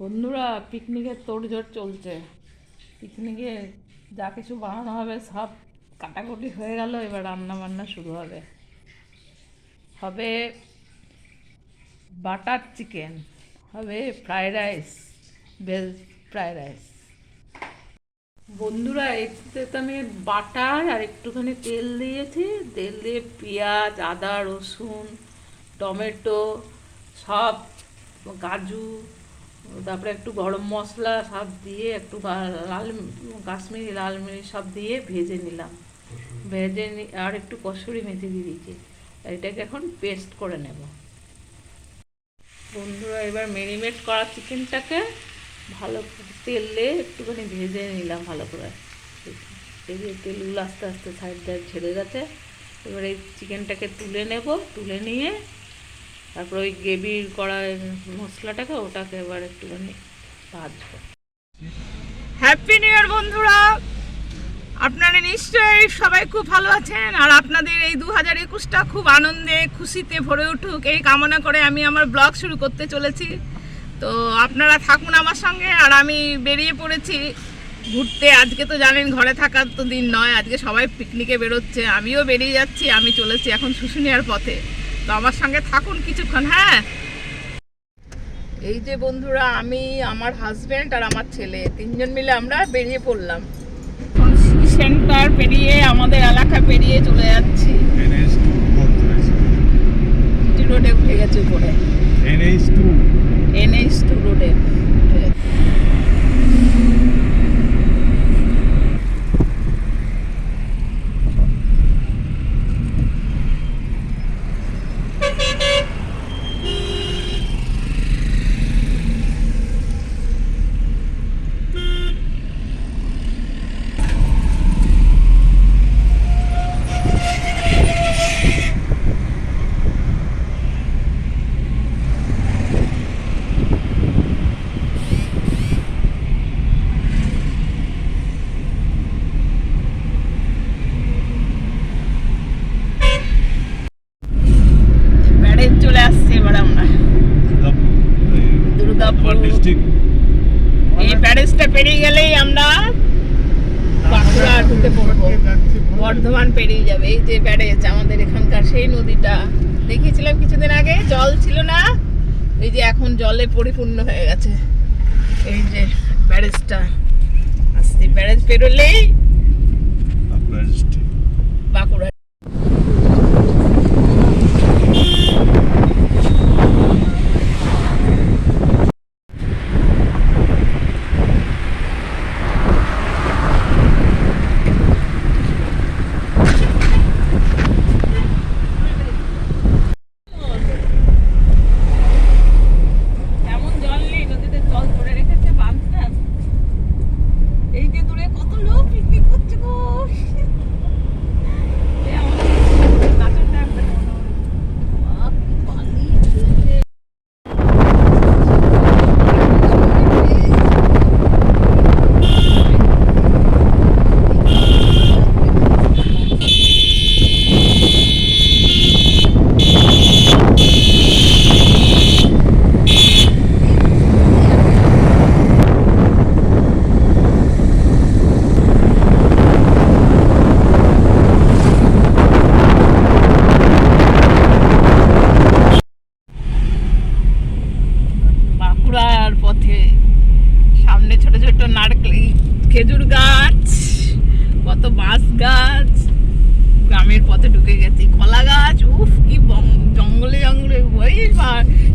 বন্ধুরা পিকনিকের তোড়জোড় চলছে। পিকনিকে যা কিছু বানানো হবে সব কাটাকুটি হয়ে গেল, এবার রান্না বান্না শুরু হবে। হবে বাটার চিকেন, হবে fried rice veg fried rice. বন্ধুরা, এতে তো আমি বাটার আর একটুখানি তেল দিয়েছি। তেল দিয়ে পেঁয়াজ, আদা, রসুন, টমেটো, সব কাজু তারপরে একটু গরম মশলা সব দিয়ে একটু লাল কাশ্মীরি লাল মিরিচ সব দিয়ে ভেজে নিলাম। ভেজে আর একটু কসুরি মেথি দিয়ে দিয়েছি। এটাকে এখন পেস্ট করে নেব। বন্ধুরা, এবার মেরিনেট করা চিকেনটাকে ভালো তেল একটুখানি ভেজে নিলাম ভালো করে। এই তেলগুলো আস্তে আস্তে সাইড দিয়ে ছেড়ে গেছে। এবার এই চিকেনটাকে তুলে নেব। তুলে নিয়ে তারপর ওই গ্রেভির করা মশলাটাকে ওটাকে এবার একটুখানি ভাজবো হ্যাপি নিউ ইয়ার বন্ধুরা! আপনারা নিশ্চয়ই সবাই খুব ভালো আছেন আর আপনাদের এই দু হাজার একুশটা খুব আনন্দে, খুশিতে ভরে উঠুক এই কামনা করে আমি আমার ব্লগ শুরু করতে চলেছি। তো আপনারা থাকুন আমার সঙ্গে আর আমি বেরিয়ে পড়েছি। ঘুরতে, আজকে তো জানেন ঘরে থাকার তো দিন নয়, আজকে সবাই পিকনিকে বেরোচ্ছে, আমিও বেরিয়ে যাচ্ছি, আমি চলেছি এখন শুশুনিয়ার পথে। তো আমার সঙ্গে থাকুন কিছুক্ষণ হ্যাঁ। এই যে বন্ধুরা আমি আমার হাজবেন্ড আর আমার ছেলে তিনজন মিলে আমরা বেরিয়ে পড়লাম। সেন্টার পেরিয়ে আমাদের এলাকা পেরিয়ে চলে যাচ্ছি। NH2 রোডে উঠে গেছে উপরে। NH2 এনএইচ টু রোডে উঠে গেছে ব্যারেজ চলে আসছে এবার আমরা দুর্গাপুর ডিস্ট্রিক্ট এই ব্যারেজটা পেরিয়ে গেলেই আমরা বাঁকুড়া ঢুকে পড়ব। বর্ধমান পেরিয়ে যাবে। এই যে ব্যারেজ আমাদের এখানকার সেই নদীটা। দেখিয়েছিলাম কিছুদিন আগে জল ছিল না। এই যে এখন জলে পরিপূর্ণ হয়ে গেছে। এই যে ব্যারেজটা। আসতে ব্যারেজ পেরোলেই বাঁকুড়া কেমন জল নেই নদীতে জল ধরে রেখেছে বাঁধটা এই যে দূরে কত লোক পিকনিক করছে গো এই আমাদের নাচের টাইমটা মনে হয়। বাপ, কি বালি ঢেউছে। বাঁকুড়ার পথে সামনে ছোট ছোট নারকেল এই খেজুর গাছ কত বাঁশ গাছ গ্রামের পথে ঢুকে গেছি কলা গাছ উফ কি জঙ্গলে জঙ্গলে ওই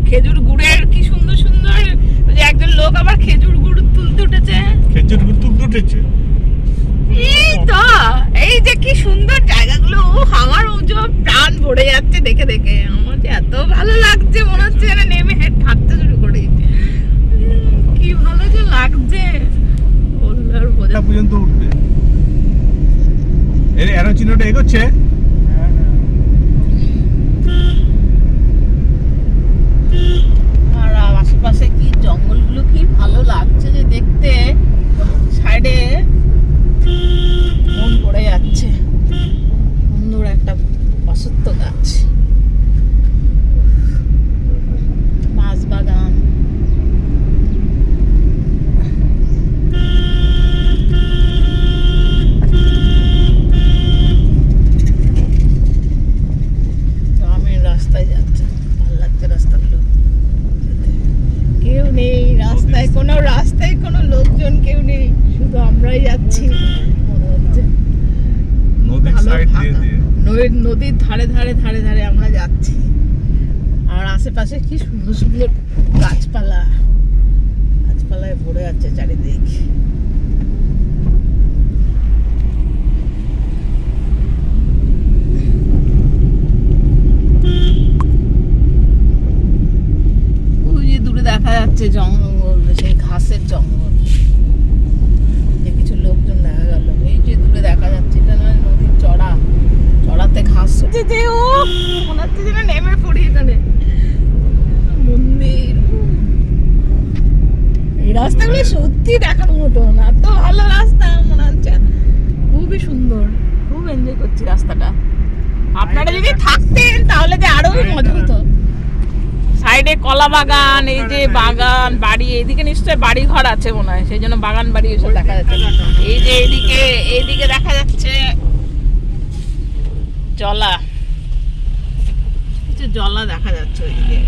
খেজুর গুড়ের কি সুন্দর সুন্দর যে একজন লোক আবার খেজুর গুড় তুলতে উঠেছে। খেজুর গুড় তুলতে উঠেছে? এই তো এই যে কি সুন্দর জায়গাগুলো ও হাওয়ার উজো প্রাণ ভরে যাচ্ছে দেখে দেখে। আমার যে এত ভালো লাগছে মনে হচ্ছে নেমে হেঁটে হাঁটতে শুরু করি। কি ভালো যে লাগছে বললে আর বোঝা এটা পর্যন্ত উঠবে। এর অ্যারো চিহ্নটা এগোচ্ছে। আর আশেপাশে কি জঙ্গলগুলো কি ভালো লাগছে যে দেখতে সাইডে মন পড়ে যাচ্ছে সুন্দর একটা অসত্য গাছ বাঁশ বাগান আমরাই যাচ্ছি মনে হচ্ছে নদীর ভালো সাইড দিয়ে ফাঁকা। দিয়ে নদীর নদীর ধারে ধারে ধারে ধারে আমরা যাচ্ছি আর আশেপাশে কি সুন্দর সুন্দর গাছপালা গাছপালায় ভরে আছে ওই যে দূরে দেখা যাচ্ছে জঙ্গল, সেই ঘাসের জঙ্গল। যে কিছু লোকজন দেখা গেল। এই যে দূরে দেখা যাচ্ছে, এটা নয়, নদীর চড়া। চড়াতে ঘাস যে ও! হচ্ছে যেন নেমে পড়ি এখানে। মন্দির। রাস্তাগুলো সত্যি দেখার মতো না তো ভালো রাস্তা মনে হচ্ছে। খুবই সুন্দর খুব এনজয় করছি রাস্তাটা। আপনারা যদি থাকতেন তাহলে যে আরও মজা হতো। সাইডে কলা বাগান এই যে বাগান বাড়ি এইদিকে নিশ্চয়ই বাড়ি ঘর আছে মনে হয় সেই জন্য বাগান বাড়ি এসব দেখা যাচ্ছে। এই যে এইদিকে এইদিকে দেখা যাচ্ছে জলা। কিছু জলা দেখা যাচ্ছে ওইদিকে।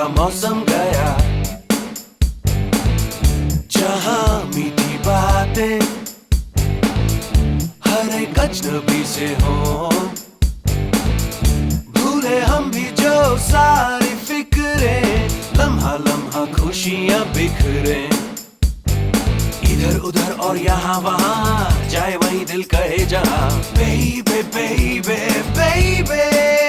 का मौसम गया। जहाँ मीठी बातें हर एक अजनबी से हो। भूले हम भी जो सारी फिक्रे, लम्हा लम्हा खुशियाँ बिखरे। इधर उधर और यहाँ वहाँ, जाए वही दिल कहे जहाँ। बेबे बेबे बेबे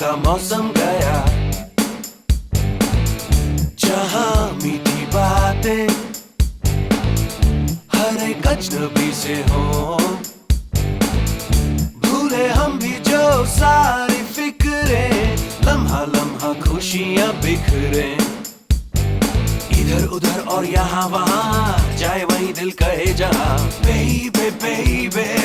का मौसम गया। जहाँ मीठी बातें हर एक अजनबी से हो। भूले हम भी जो सारी फिक्रे, लम्हा लम्हा खुशियाँ बिखरे। इधर उधर और यहाँ वहाँ, जाए वही दिल कहे जहाँ। बेबे बेबे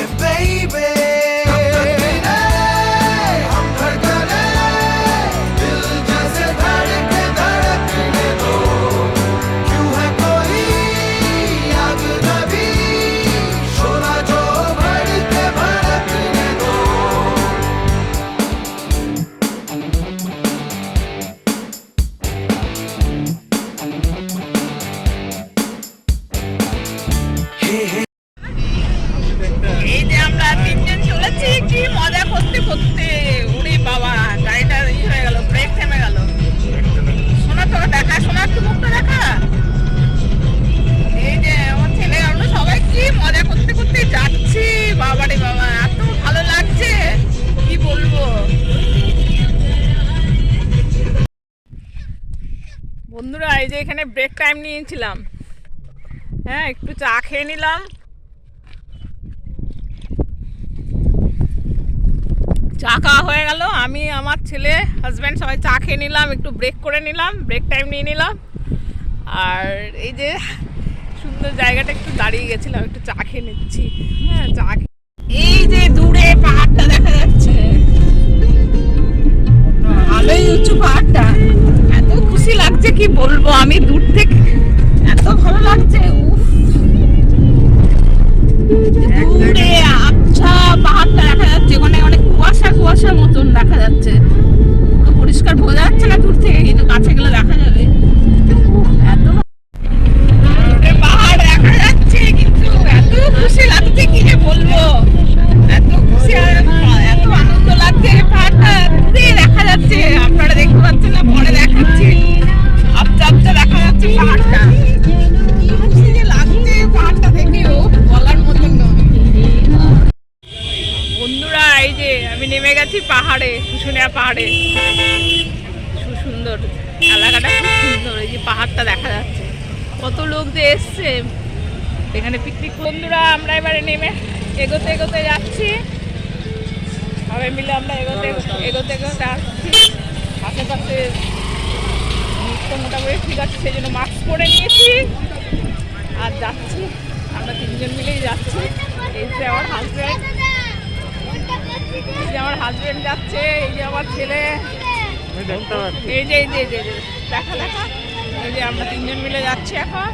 এই যে এখানে ব্রেক টাইম নিয়েছিলাম। হ্যাঁ একটু চা খেয়ে নিলাম। চা খাওয়া হয়ে গেল। আমি, আমার ছেলে হাজব্যান্ড সবাই চা খেয়ে নিলাম, একটু ব্রেক করে নিলাম ব্রেক টাইম নিয়ে নিলাম। আর এই যে, সুন্দর জায়গাটা একটু দাঁড়িয়ে গেছিলাম, একটু চা খেয়ে নিচ্ছি। হ্যাঁ চা এই যে দূরে পাহাড়টা দেখা যাচ্ছে। ভালোই উঁচু পাহাড়টা। খুশি লাগছে কি বলব? আমি দূর থেকে এত ভালো লাগছে দূরে আচ্ছা পাহাড়টা দেখা যাচ্ছে। বন্ধুরা আমরা এবারে নেমে এগোতে এগোতে যাচ্ছি। সবাই মিলে আমরা এগোতে এগোতে এগোতে আসছি। আশেপাশে মুখটা মোটামুটি ঠিক আছে সেই জন্য মাস্ক পরে নিয়েছি। আর যাচ্ছি আমরা তিনজন মিলেই যাচ্ছি। এই যে আমার হাজব্যান্ড এই যে আমার হাজব্যান্ড যাচ্ছে এই যে আমার ছেলে। এই এই যে এই যে এই যে, দেখা দেখা। এই যে আমরা তিনজন মিলে যাচ্ছি এখন।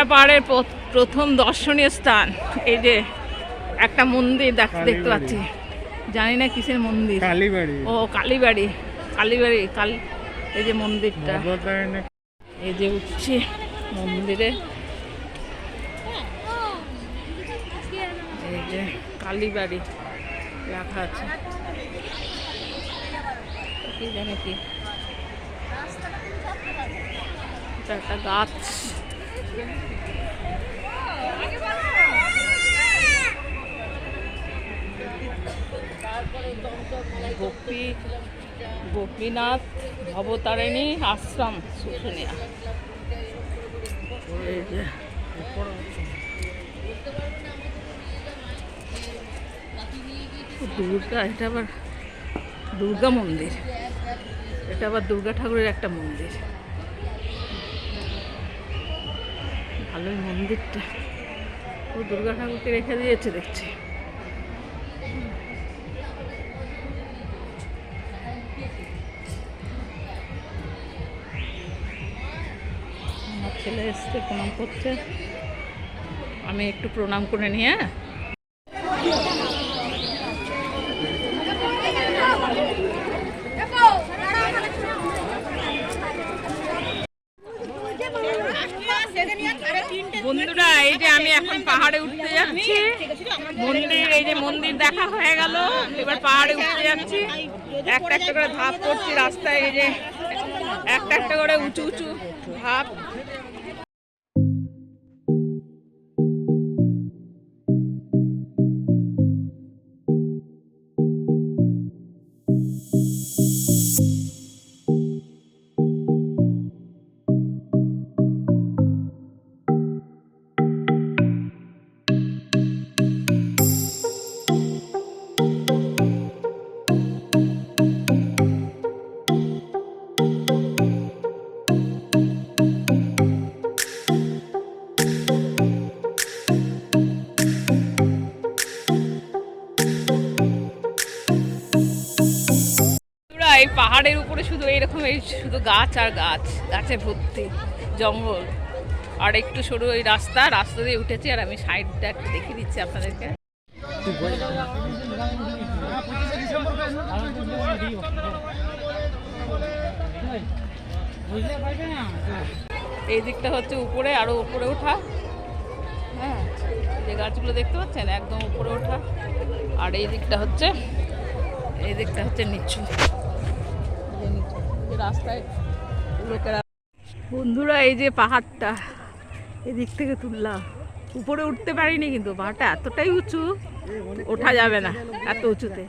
শুশুনিয়া পাহাড়ের প্র- প্রথম দর্শনীয় স্থান। এই যে একটা মন্দির দেখ- দেখতে পাচ্ছি। জানি না কিসের মন্দির। কালীবাড়ি। ও কালীবাড়ি। কালীবাড়ি কাল এই যে মন্দিরটা। এই যে উঠছি মন্দিরে। এই যে কালীবাড়ি রাখা আছে। কি জানে কি। একটা গাছ। গোপী গোপীনাথ ভবতারিণী আশ্রম শুশুনিয়া। দুর্গা, এটা আবার দুর্গা মন্দির। এটা আবার দুর্গা ঠাকুরের একটা মন্দির। ভালোই মন্দিরটা। ও দুর্গা ঠাকুরকে রেখে দিয়েছে, দেখছি। ছেলে এসছে, প্রণাম করছে। আমি একটু প্রণাম করে নিয়ে হ্যাঁ বন্ধুরা এই যে আমি এখন পাহাড়ে উঠতে যাচ্ছি মন্দির এই যে মন্দির দেখা হয়ে গেল। এবার পাহাড়ে উঠতে যাচ্ছি। একটা একটা করে ধাপ করছি রাস্তায়, এই যে একটা একটা করে উঁচু উঁচু ধাপ। এই শুধু গাছ আর গাছ, গাছে ভর্তি, জঙ্গল। আর একটু সরু ওই রাস্তা রাস্তা দিয়ে উঠেছি আর আমি সাইডটা একটু দেখিয়ে দিচ্ছি আপনাদেরকে। এই দিকটা হচ্ছে উপরে, আরও উপরে ওঠা। হ্যাঁ যে গাছগুলো দেখতে পাচ্ছেন? একদম উপরে ওঠা। আর এই দিকটা হচ্ছে, এই দিকটা হচ্ছে নিচু। রাস্তায় বন্ধুরা, এই যে পাহাড়টা, এদিক থেকে তুললাম। উপরে উঠতে পারিনি কিন্তু, পাহাড়টা এতটাই উঁচু, ওঠা যাবে না এত উঁচুতে।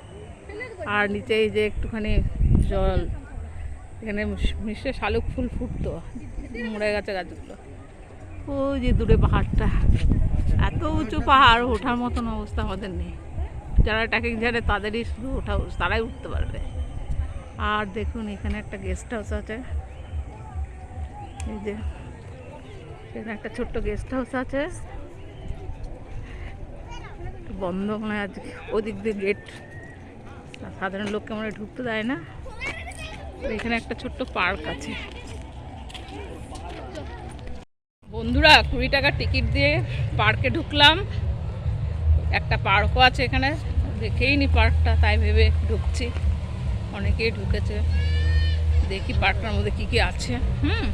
আর নিচে এই যে একটুখানি জল, এখানে মিশে শালুক ফুল ফুটতো, মরে গেছে গাছগুলো। ওই যে দূরে পাহাড়টা, এত উঁচু পাহাড়, ওঠার মতন অবস্থা আমাদের নেই। যারা ট্রেকিং জানে, তাদেরই শুধু ওঠা, তারাই উঠতে পারবে। আর দেখুন, এখানে একটা গেস্ট হাউস আছে। এই যে, এখানে একটা ছোট্ট গেস্ট হাউস আছে। বন্ধ মানে আজকে, ওদিক দিয়ে গেট সাধারণ লোককে মনে ঢুকতে দেয় না। এখানে একটা ছোট্ট পার্ক আছে। বন্ধুরা, কুড়ি টাকার টিকিট দিয়ে পার্কে ঢুকলাম। একটা পার্কও আছে এখানে। দেখেই নি পার্কটা তাই ভেবে ঢুকছি। অনেকেই ঢুকেছে। দেখি পার্কটার মধ্যে কি কি আছে। হুম,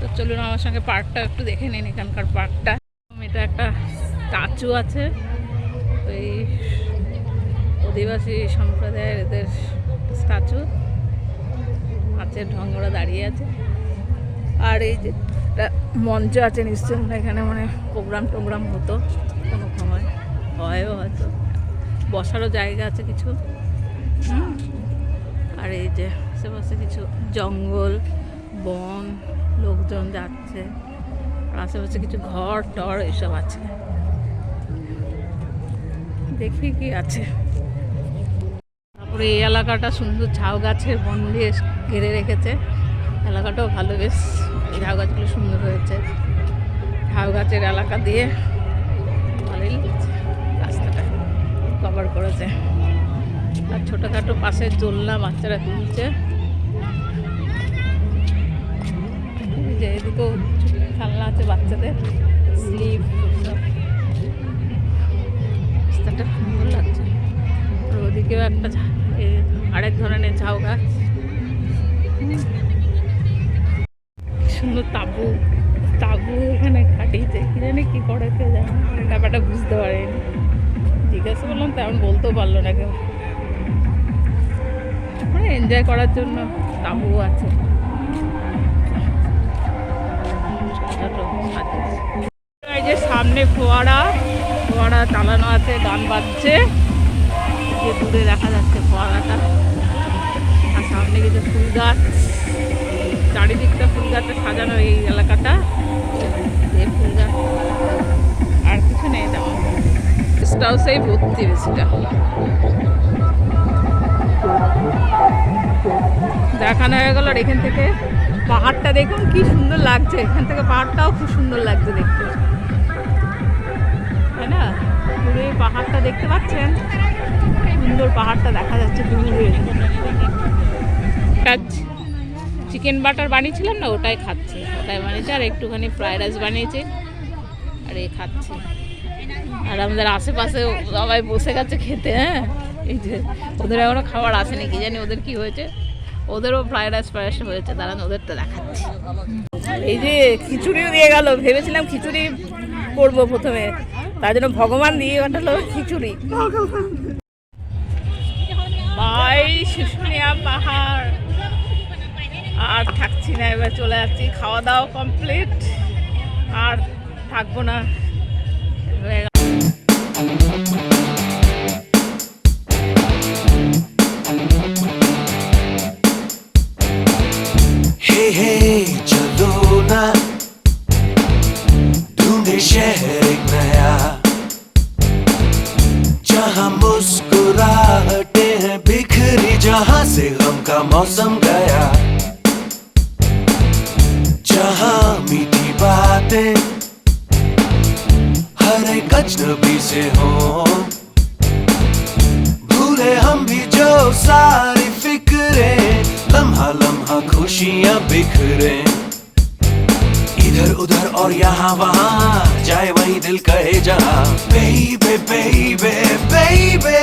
তো চলুন আমার সঙ্গে পার্কটা একটু দেখে নিন এখানকার পার্কটা। এটা একটা স্ট্যাচু আছে। ওই আদিবাসী সম্প্রদায়ের এদের স্ট্যাচু। মাছের ঢঙ্গরা দাঁড়িয়ে আছে। আর এই যে একটা মঞ্চ আছে নিশ্চয় এখানে মানে প্রোগ্রাম টোগ্রাম হতো কোনো সময়। হয়ও হয়তো বসারও জায়গা আছে কিছু। হুম। এই যে আশেপাশে কিছু জঙ্গল, বন, লোকজন যাচ্ছে। আশেপাশে কিছু ঘর, টর, এসব আছে। দেখি কি আছে। তারপরে এই এলাকাটা সুন্দর ঝাউ গাছের বন দিয়ে ঘিরে রেখেছে। এলাকাটাও ভালো, বেশ। ঝাউ গাছগুলো সুন্দর হয়েছে। ঝাউ গাছের এলাকা দিয়ে ভালোই লাগছে। রাস্তাটা কভার করেছে। ছোটোখাটো পাশে দোলনা বাচ্চারা তুলছে। যে এদিকেও খেলনা আছে বাচ্চাদের, স্লিপ রাস্তাটা সুন্দর লাগছে। ওদিকেও একটা আরেক ধরনের ঝাউ গাছ। সুন্দর তাবু তাবু এখানে খাটিয়েছে কি জানি কি করে কেউ জানে ব্যাপারটা বুঝতে পারিনি। জিজ্ঞাসা করলাম, তেমন বলতেও পারল না কেউ। এনজয় করার জন্য তাবু আছে। এই যে সামনে ফোয়ারা ফোয়ারা চালানো আছে, গান বাজছে। যে দূরে দেখা যাচ্ছে ফোয়ারাটা। আর সামনে কিছু ফুল গাছ। চারিদিকটা ফুল গাছে সাজানো এই এলাকাটা। এই ফুল গাছ। আর কিছু নেই তেমন। হাউসেই ভর্তি বেশিটা। দেখানো হয়ে গেল আর এখান থেকে পাহাড়টা দেখুন, কি সুন্দর লাগছে। এখান থেকে পাহাড়টাও খুব সুন্দর লাগছে দেখতে। তাই না? এই পাহাড়টা দেখতে পাচ্ছেন? সুন্দর পাহাড়টা দেখা যাচ্ছে দূরে। চিকেন বাটার বানিয়েছিলাম না, ওটাই খাচ্ছে। ওটাই বানিয়েছে আর একটুখানি ফ্রাইড রাইস বানিয়েছে। আর এ খাচ্ছে। আর আমাদের আশেপাশে সবাই বসে গেছে খেতে হ্যাঁ? এই যে, ওদের এখনও খাবার আসেনি, কি জানি ওদের কি হয়েছে? ওদেরও ফ্রাইড রাইস ফ্রাইড রাইস হয়েছে, দাঁড়ান, ওদেরটা দেখাচ্ছি। এই যে, খিচুড়িও দিয়ে গেল, ভেবেছিলাম খিচুড়ি করব প্রথমে। তার জন্য ভগবান দিয়ে পাঠালো খিচুড়ি। ভাই, শুশুনিয়া পাহাড়। আর থাকছি না, এবার চলে যাচ্ছি খাওয়া দাওয়া কমপ্লিট আর থাকব না। जहाँ से गम का मौसम गया, जहाँ मीठी बातें हर एक अजनबी से हो। भूले हम भी जो सारी फिक्रे, लम्हा लम्हा खुशियाँ बिखरे। इधर उधर और यहाँ वहाँ, जाए वही दिल कहे जहाँ। बेबे बेबे बेबे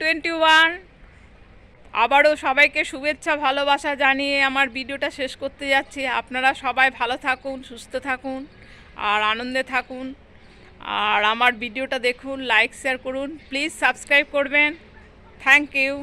টোয়েন্টি ওয়ান। আবারও সবাইকে শুভেচ্ছা, ভালোবাসা জানিয়ে আমার ভিডিওটা শেষ করতে যাচ্ছি। আপনারা সবাই ভালো থাকুন, সুস্থ থাকুন আর আনন্দে থাকুন। আর আমার ভিডিওটা দেখুন লাইক শেয়ার করুন। প্লিজ সাবস্ক্রাইব করবেন। Thank you